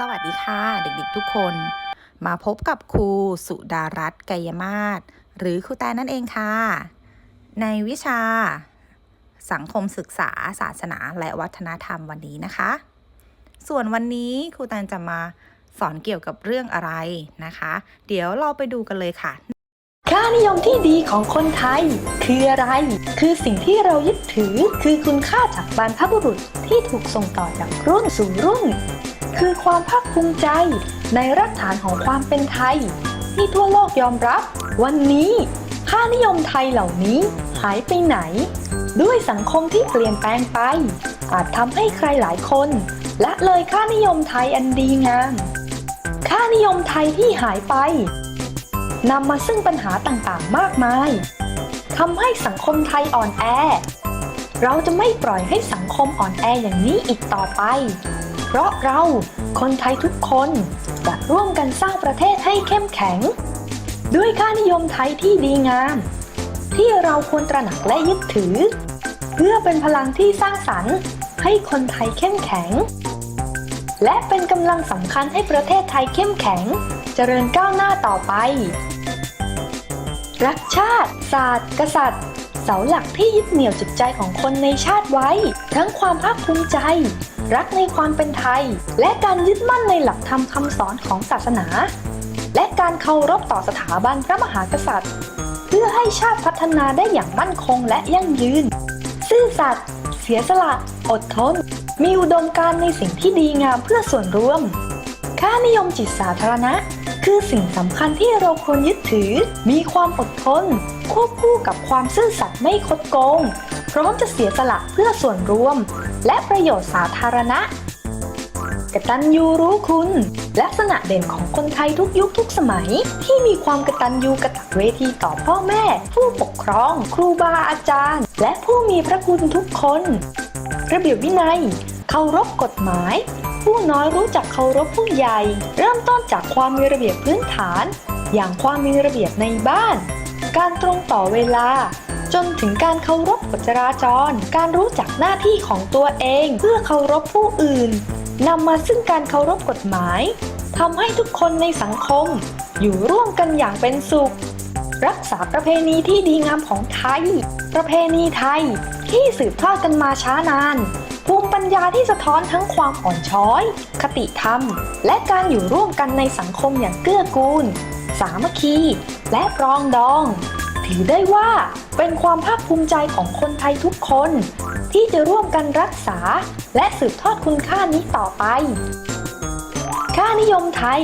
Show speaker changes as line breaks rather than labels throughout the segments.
สวัสดีค่ะ เด็กๆทุกคน มาพบกับครูสุดารัตน์กายมาศหรือครูแตนนั่นเองค่ะ ในวิชา สังคมศึกษาศาสนาและวัฒนธรรมวันนี้นะคะ ส่วนวันนี้ครูแตนจะมาสอนเกี่ยวกับเรื่องอะไรนะคะ เดี๋ยวเราไปดูกันเลยค่ะ
ค่านิยมที่ดีของคนไทย คืออะไร คือสิ่งที่เรายึดถือคือคุณค่าจากบรรพบุรุษที่ถูกส่งต่อจากรุ่นสู่รุ่น คือความภาคภูมิใจ ในรากฐานของความเป็นไทย ที่ทั่วโลกยอมรับ วันนี้ ค่านิยมไทยเหล่านี้หายไปไหน ด้วยสังคมที่เปลี่ยนแปลงไป อาจทำให้ใครหลายคนละเลยค่านิยมไทยอันดีงาม ค่านิยมไทยที่หายไปนำมาซึ่งปัญหาต่างๆ มากมายทำให้สังคมไทยอ่อนแอ เราจะไม่ปล่อยให้สังคมอ่อนแออย่างนี้อีกต่อไป เพราะเราคนไทยทุกคนจะร่วมกันสร้างประเทศให้เข้มแข็ง ด้วยค่านิยมไทยที่ดีงาม ที่เราควรตระหนักและยึดถือ เพื่อเป็นพลังที่สร้างสรรค์ให้คนไทยเข้มแข็ง และเป็นกำลังสำคัญให้ประเทศไทยเข้มแข็ง เจริญก้าวหน้าต่อไป รักชาติ ศาสตร์ กษัตริย์ เสาหลักที่ยึดเหนี่ยวจิตใจของคนในชาติไว้ ทั้งความภาคภูมิใจ รักในความเป็นไทย และการยึดมั่นในหลักธรรมคำสอนของศาสนา และการเคารพต่อสถาบันพระมหากษัตริย์ เพื่อให้ชาติพัฒนาได้อย่างมั่นคงและยั่งยืน ซื่อสัตย์เสียสละ อดทน มีอุดมการณ์ในสิ่งที่ดีงามเพื่อส่วนรวม ค่านิยมจิตสาธารณะ คือสิ่งสำคัญที่เราควรยึดถือ มีความอดทน ควบคู่กับความซื่อสัตย์ไม่คดโกง พร้อมจะเสียสละเพื่อส่วนรวม และประโยชน์สาธารณะกตัญญูรู้คุณ ลักษณะเด่นของคนไทยทุกยุคทุกสมัย ที่มีความกตัญญูกระตักเวทีต่อพ่อแม่ ผู้ปกครอง ครูบาอาจารย์ และผู้มีพระคุณทุกคน ระเบียบวินัย เคารพกฎหมาย ผู้น้อยรู้จักเคารพผู้ใหญ่ เริ่มต้นจากความมีระเบียบพื้นฐาน อย่างความมีระเบียบในบ้าน การตรงต่อเวลา จนถึงการเคารพกฎจราจร การรู้จักหน้าที่ของตัวเองเพื่อเคารพผู้อื่นนำมาซึ่งการเคารพกฎหมายทำให้ทุกคนในสังคม อยู่ร่วมกันอย่างเป็นสุข รักษาประเพณีที่ดีงามของไทย ประเพณีไทยที่สืบทอดกันมาช้านาน ภูมิปัญญาที่สะท้อนทั้งความอ่อนช้อย คติธรรม และการอยู่ร่วมกันในสังคมอย่างเกื้อกูล สามัคคี และปรองดอง ถือได้ว่าเป็นความภาคภูมิใจของคนไทยทุกคน ที่จะร่วมกันรักษา และสืบทอดคุณค่านี้ต่อไป ค่านิยมไทย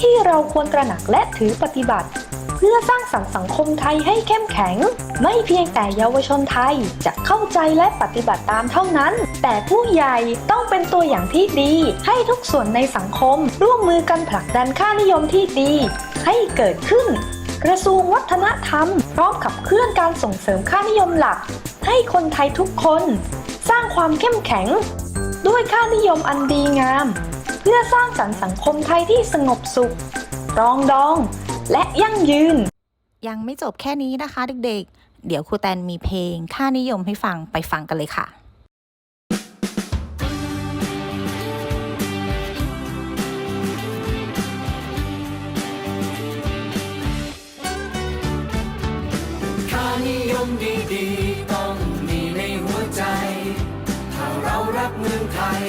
ที่เราควรตระหนักและถือปฏิบัติ เพื่อสร้างสรรค์สังคมไทยให้เข้มแข็ง ไม่เพียงแต่เยาวชนไทยจะเข้าใจและปฏิบัติตามเท่านั้น แต่ผู้ใหญ่ต้องเป็นตัวอย่างที่ดี ให้ทุกส่วนในสังคม ร่วมมือกันผลักดันค่านิยมที่ดี ให้เกิดขึ้น กระทรวงวัฒนธรรม พร้อมขับเคลื่อนการส่งเสริมค่านิยมหลัก ให้คนไทยทุกคน สร้างความเข้มแข็ง ด้วยค่านิยมอันดีงาม เพื่อสร้างสรรค์สังคมไทยที่สงบสุข รองดอง และยั่งยืน
ยังไม่จบแค่นี้นะคะเด็กๆ เดี๋ยวครูแตนมีเพลงค่านิยมให้ฟังไปฟังกันเลยค่ะ
ค่านิยมดีๆ ต้องมีในหัวใจ ถ้าเรารักเมืองไทย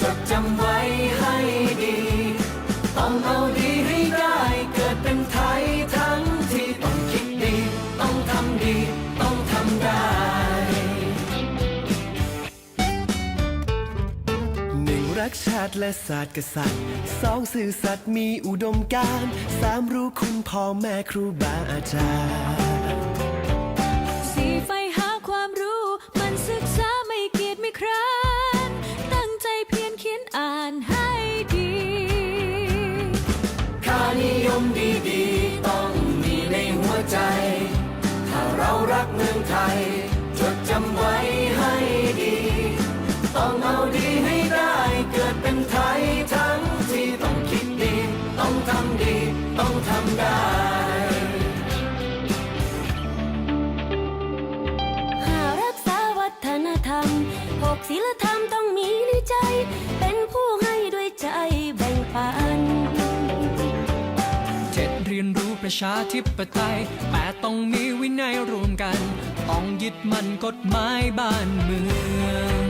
จดจำไว้ให้ดี ต้องเอาดี กชาติและศาสตร์กษัตริย์สองสื่อสัตย์มีอุดมการณ์สามรู้คุณพ่อแม่ครูบาอาจารย์
สี่ไฟหาความรู้ มันศึกษาไม่เกียจไม่คร้านตั้งใจเพียรเขียนอ่านให้ดี
ค่านิยมดีๆ ต้องมีในหัวใจ ถ้าเรารักเมืองไทย จดจำไว้ให้ดี ต้องเอาดีให้ ป
ระ
ชาธิปไตยแต่ต้องมีวินัยรวมกัน ต้องยึดมั่นกฎหมายบ้านเมือง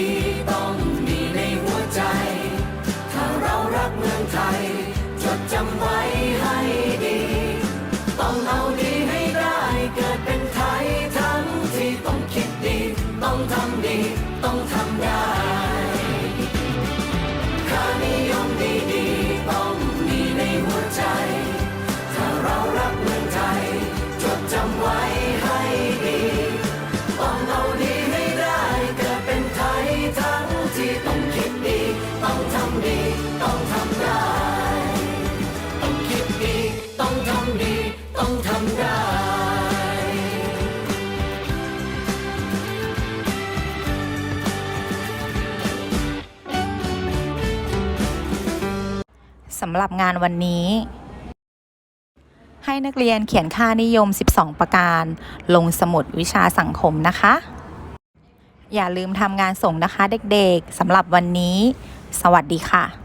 ี คิดดี ต้องทำดี ต้องทำได้ำ
หรับงานวันนี้ ให้นักเรียนเขียนค่านิยม 12 ประการ ลงสมุดวิชาสังคมนะคะ อย่าลืมทำงานส่งนะคะเด็กๆสำหรับวันนี้ สวัสดีค่ะ